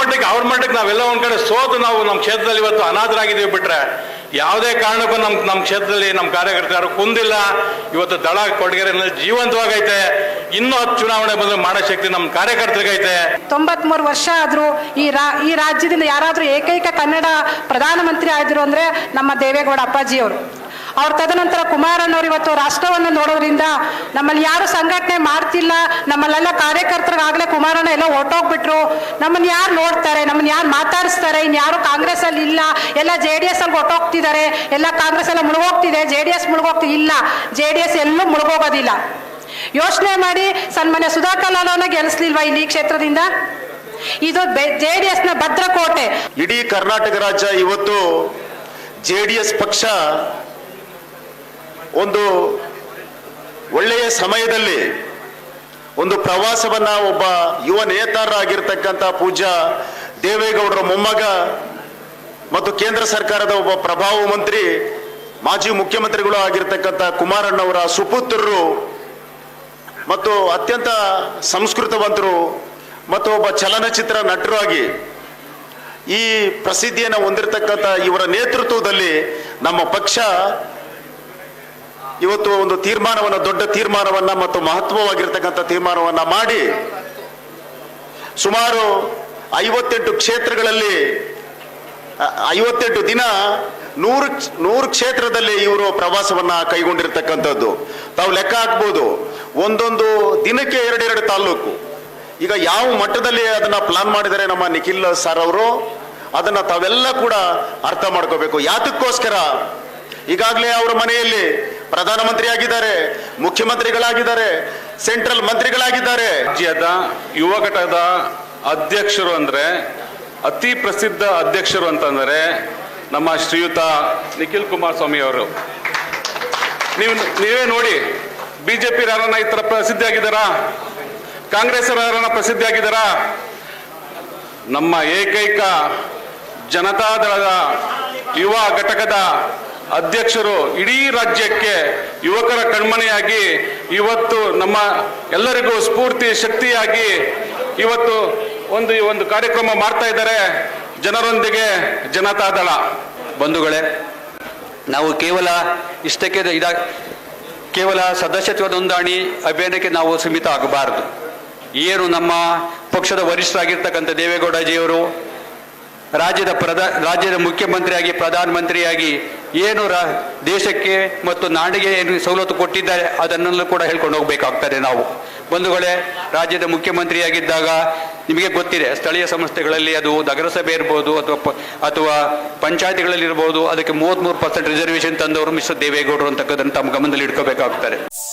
ಮಟ್ಟಕ್ಕೆ ಅವ್ರ ಮಟ್ಟಕ್ಕೆ ನಾವೆಲ್ಲ ಒಂದ್ ಕಡೆ ಸೋತು ನಾವು ನಮ್ಮ ಕ್ಷೇತ್ರದಲ್ಲಿ ಇವತ್ತು ಅನಾಥರಾಗಿದ್ದೀವಿ ಬಿಟ್ರೆ ಯಾವುದೇ ಕಾರಣಕ್ಕೂ ನಮ್ಮ ನಮ್ಮ ಕ್ಷೇತ್ರದಲ್ಲಿ ನಮ್ಮ ಕಾರ್ಯಕರ್ತರು ಕುಂದಿಲ್ಲ. ಇವತ್ತು ದಳ ಕೊಡಗೆರೆನಲ್ಲಿ ಜೀವಂತವಾಗೈತೆ. ಇನ್ನೂ ಹತ್ತು ಚುನಾವಣೆ ಬಂದ್ರೆ ಮಾಡೋ ಶಕ್ತಿ ನಮ್ಮ ಕಾರ್ಯಕರ್ತರಿಗೈತೆ. ತೊಂಬತ್ಮೂರು ವರ್ಷ ಆದ್ರೂ ಈ ರಾ, ಈ ರಾಜ್ಯದಿಂದ ಯಾರಾದರೂ ಏಕೈಕ ಕನ್ನಡ ಪ್ರಧಾನಮಂತ್ರಿ ಆದ್ರು ಅಂದ್ರೆ ನಮ್ಮ ದೇವೇಗೌಡ ಅಪ್ಪಾಜಿ ಅವರು ಅವ್ರ ತದನಂತರ ಕುಮಾರಣ್ಣವ್ರು ಇವತ್ತು ರಾಷ್ಟ್ರವನ್ನು ನೋಡೋದ್ರಿಂದ ನಮ್ಮಲ್ಲಿ ಯಾರು ಸಂಘಟನೆ ಮಾಡ್ತಿಲ್ಲ. ನಮ್ಮಲ್ಲೆಲ್ಲ ಕಾರ್ಯಕರ್ತರಿಗಾಗಲೇ ಕುಮಾರಣ್ಣ ಎಲ್ಲ ಹೊರ್ಟೋಗ್ಬಿಟ್ರು. ನಮ್ಮನ್ನ ಯಾರು ನೋಡ್ತಾರೆ? ನಮ್ಮನ್ನ ಯಾರು ಮಾತಾಡಿಸ್ತಾರೆ? ಇನ್ಯಾರು ಕಾಂಗ್ರೆಸ್ಸಲ್ಲಿ ಇಲ್ಲ. ಎಲ್ಲ ಜೆ ಡಿ ಎಸ್ ಅಲ್ಲಿ ಹೊಟ್ಟೋಗ್ತಿದ್ದಾರೆ ಎಲ್ಲ ಕಾಂಗ್ರೆಸ್ ಎಲ್ಲ ಮುಳುಗೋಗ್ತಿದೆ. ಜೆ ಡಿ ಎಸ್ ಮುಳುಗೋಗ್ತಿ, ಇಲ್ಲ. ಜೆ ಡಿ ಎಸ್ ಎಲ್ಲೂ ಮುಳುಗೋಗೋದಿಲ್ಲ. ಯೋಚನೆ ಮಾಡಿ ಸನ್ಮಾನ್ಯ ಸುಧಾಕರ್ ತಲವನ ಗೆಲ್ಸ್ಲಿಲ್ವಾ ಇಲ್ಲಿ ಕ್ಷೇತ್ರದಿಂದ? ಇದು ಜೆ ಡಿ ಎಸ್ನ ಭದ್ರಕೋಟೆ. ಇಡೀ ಕರ್ನಾಟಕ ರಾಜ್ಯ ಇವತ್ತು ಜೆ ಡಿ ಎಸ್ ಪಕ್ಷ ಒಂದು ಒಳ್ಳೆಯ ಸಮಯದಲ್ಲಿ ಒಂದು ಪ್ರವಾಸವನ್ನ ಒಬ್ಬ ಯುವ ನೇತಾರರಾಗಿರ್ತಕ್ಕಂಥ ಪೂಜಾ ದೇವೇಗೌಡರ ಮೊಮ್ಮಗ ಮತ್ತು ಕೇಂದ್ರ ಸರ್ಕಾರದ ಒಬ್ಬ ಪ್ರಭಾವ ಮಂತ್ರಿ, ಮಾಜಿ ಮುಖ್ಯಮಂತ್ರಿಗಳು ಆಗಿರ್ತಕ್ಕಂಥ ಕುಮಾರಣ್ಣವರ ಸುಪುತ್ರರು ಮತ್ತು ಅತ್ಯಂತ ಸಂಸ್ಕೃತವಂತರು ಮತ್ತು ಒಬ್ಬ ಚಲನಚಿತ್ರ ನಟರು ಆಗಿ ಈ ಪ್ರಸಿದ್ಧಿಯನ್ನು ಹೊಂದಿರತಕ್ಕಂಥ ಇವರ ನೇತೃತ್ವದಲ್ಲಿ ನಮ್ಮ ಪಕ್ಷ ಇವತ್ತು ಒಂದು ತೀರ್ಮಾನವನ್ನು, ದೊಡ್ಡ ತೀರ್ಮಾನವನ್ನ ಮತ್ತು ಮಹತ್ವವಾಗಿರ್ತಕ್ಕಂಥ ತೀರ್ಮಾನವನ್ನ ಮಾಡಿ ಸುಮಾರು ಐವತ್ತೆಂಟು ಕ್ಷೇತ್ರಗಳಲ್ಲಿ ಐವತ್ತೆಂಟು ದಿನ ನೂರು ನೂರು ಕ್ಷೇತ್ರದಲ್ಲಿ ಇವರು ಪ್ರವಾಸವನ್ನ ಕೈಗೊಂಡಿರ್ತಕ್ಕಂಥದ್ದು. ತಾವು ಲೆಕ್ಕ ಹಾಕ್ಬೋದು. ಒಂದೊಂದು ದಿನಕ್ಕೆ ಎರಡೆರಡು ತಾಲೂಕು ಈಗ ಯಾವ ಮಟ್ಟದಲ್ಲಿ ಅದನ್ನ ಪ್ಲಾನ್ ಮಾಡಿದರೆ ನಮ್ಮ ನಿಖಿಲ್ ಸರ್ ಅವರು, ಅದನ್ನ ತಾವೆಲ್ಲ ಕೂಡ ಅರ್ಥ ಮಾಡ್ಕೋಬೇಕು. ಯಾತಕ್ಕೋಸ್ಕರ? ಈಗಾಗಲೇ ಅವರ ಮನೆಯಲ್ಲಿ ಪ್ರಧಾನಮಂತ್ರಿ ಆಗಿದ್ದಾರೆ ಮುಖ್ಯಮಂತ್ರಿಗಳಾಗಿದ್ದಾರೆ, ಸೆಂಟ್ರಲ್ ಮಂತ್ರಿಗಳಾಗಿದ್ದಾರೆ. ರಾಜ್ಯದ ಯುವ ಘಟಕದ ಅಧ್ಯಕ್ಷರು ಅಂದ್ರೆ, ಅತಿ ಪ್ರಸಿದ್ಧ ಅಧ್ಯಕ್ಷರು ಅಂತಂದರೆ ನಮ್ಮ ಶ್ರೀಯುತ ನಿಖಿಲ್ ಕುಮಾರಸ್ವಾಮಿ ಅವರು. ನೀವು, ನೀವೇ ನೋಡಿ, ಬಿಜೆಪಿ ಯಾರನ್ನ ಈ ಥರ ಪ್ರಸಿದ್ಧಿ ಆಗಿದ್ದಾರಾ ಕಾಂಗ್ರೆಸ್ ಯಾರನ್ನ ಪ್ರಸಿದ್ಧಿ ಆಗಿದ್ದಾರಾ ನಮ್ಮ ಏಕೈಕ ಜನತಾದಳದ ಯುವ ಘಟಕದ ಅಧ್ಯಕ್ಷರು ಇಡೀ ರಾಜ್ಯಕ್ಕೆ ಯುವಕರ ಕಣ್ಮನೆಯಾಗಿ ಇವತ್ತು ನಮ್ಮ ಎಲ್ಲರಿಗೂ ಸ್ಫೂರ್ತಿ, ಶಕ್ತಿಯಾಗಿ ಇವತ್ತು ಒಂದು ಒಂದು ಕಾರ್ಯಕ್ರಮ ಮಾಡ್ತಾ ಇದ್ದಾರೆ ಜನರೊಂದಿಗೆ ಜನತಾದಳ ಬಂಧುಗಳೇ, ನಾವು ಕೇವಲ ಇಷ್ಟಕ್ಕೆ ಇದ, ಕೇವಲ ಸದಸ್ಯತ್ವ ನೋಂದಣಿ ಅಭಿಯಾನಕ್ಕೆ ನಾವು ಸೀಮಿತ ಆಗಬಾರದು. ಏನು ನಮ್ಮ ಪಕ್ಷದ ವರಿಷ್ಠರಾಗಿರ್ತಕ್ಕಂಥ ದೇವೇಗೌಡಜಿಯವರು, ರಾಜ್ಯದ ಪ್ರಧಾ, ರಾಜ್ಯದ ಮುಖ್ಯಮಂತ್ರಿಯಾಗಿ, ಪ್ರಧಾನಮಂತ್ರಿಯಾಗಿ ಏನು ರಾ ದೇಶಕ್ಕೆ ಮತ್ತು ನಾಡಿಗೆ ಏನು ಸವಲತ್ತು ಕೊಟ್ಟಿದ್ದಾರೆ ಅದನ್ನೆಲ್ಲ ಕೂಡ ಹೇಳ್ಕೊಂಡು ಹೋಗಬೇಕಾಗ್ತದೆ ನಾವು. ಬಂಧುಗಳೇ, ರಾಜ್ಯದ ಮುಖ್ಯಮಂತ್ರಿಯಾಗಿದ್ದಾಗ ನಿಮಗೆ ಗೊತ್ತಿದೆ, ಸ್ಥಳೀಯ ಸಂಸ್ಥೆಗಳಲ್ಲಿ ಅದು ನಗರಸಭೆ ಇರ್ಬೋದು ಅಥವಾ ಪ- ಅಥವಾ ಪಂಚಾಯತಿಗಳಲ್ಲಿ ಇರ್ಬೋದು, ಅದಕ್ಕೆ ಮೂವತ್ತ್ಮೂರು ಪರ್ಸೆಂಟ್ ರಿಸರ್ವೇಷನ್ ತಂದವರು ಮಿಸ್ಟರ್ ದೇವೇಗೌಡರು ಅಂತಕ್ಕದನ್ನು ತಮ್ಮ ಗಮನದಲ್ಲಿ ಇಟ್ಕೋಬೇಕಾಗ್ತದೆ.